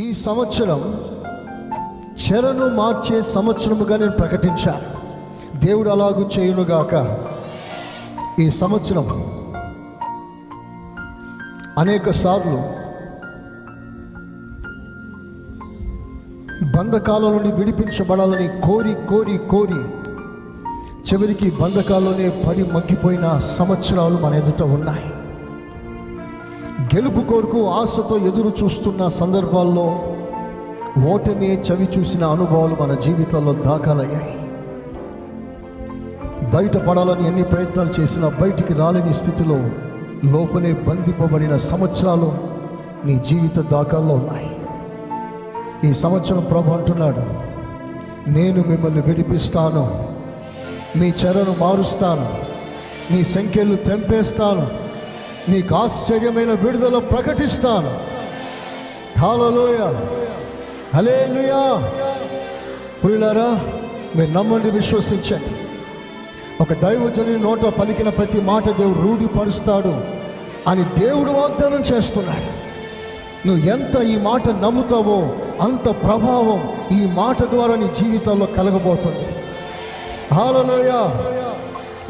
ఈ సంవత్సరం చెరను మార్చే సంవత్సరముగా నేను ప్రకటించాను దేవుడు అలాగూ చేయునుగాక. ఈ సంవత్సరం అనేక సార్లు బంధకాల నుండి విడిపించబడాలని కోరి కోరి కోరి చివరికి బంధకాల్లోనే పడి మగ్గిపోయిన సంవత్సరాలు మన ఎదుట ఉన్నాయి. గెలుపు కొరకు ఆశతో ఎదురు చూస్తున్న సందర్భాల్లో ఓటమే చవి చూసిన అనుభవాలు మన జీవితాల్లో దాఖలయ్యాయి. బయటపడాలని ఎన్ని ప్రయత్నాలు చేసినా బయటికి రాలేని స్థితిలో లోపలే బంధింపబడిన సంవత్సరాలు నీ జీవిత దాఖల్లో ఉన్నాయి. ఈ సంవత్సరం ప్రభు అంటున్నాడు నేను మిమ్మల్ని విడిపిస్తాను మీ చెరను మారుస్తాను నీ సంఖ్యలు తెంపేస్తాను నీకు ఆశ్చర్యమైన విడుదల ప్రకటిస్తాను. హాలలోయ హలే లుయా పురిలారా మీరు నమ్మండి విశ్వసించండి. ఒక దైవజని నోట పలికిన ప్రతి మాట దేవుడు రూఢిపరుస్తాడు అని దేవుడు వాగ్దానం చేస్తున్నాడు. నువ్వు ఎంత ఈ మాట నమ్ముతావో అంత ప్రభావం ఈ మాట ద్వారా నీ జీవితంలో కలగబోతుంది. హాలలోయ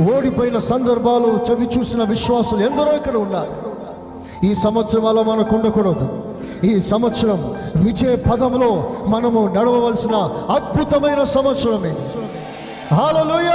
ఓడిపోయిన సందర్భాలు చవి చూసిన విశ్వాసులు ఎందరో ఇక్కడ ఉన్నారు. ఈ సంవత్సరం అలా మనకు ఉండకూడదు ఈ సంవత్సరం విజయ పదంలో మనము నడవవలసిన అద్భుతమైన సంవత్సరం ఇది. హాలలోయ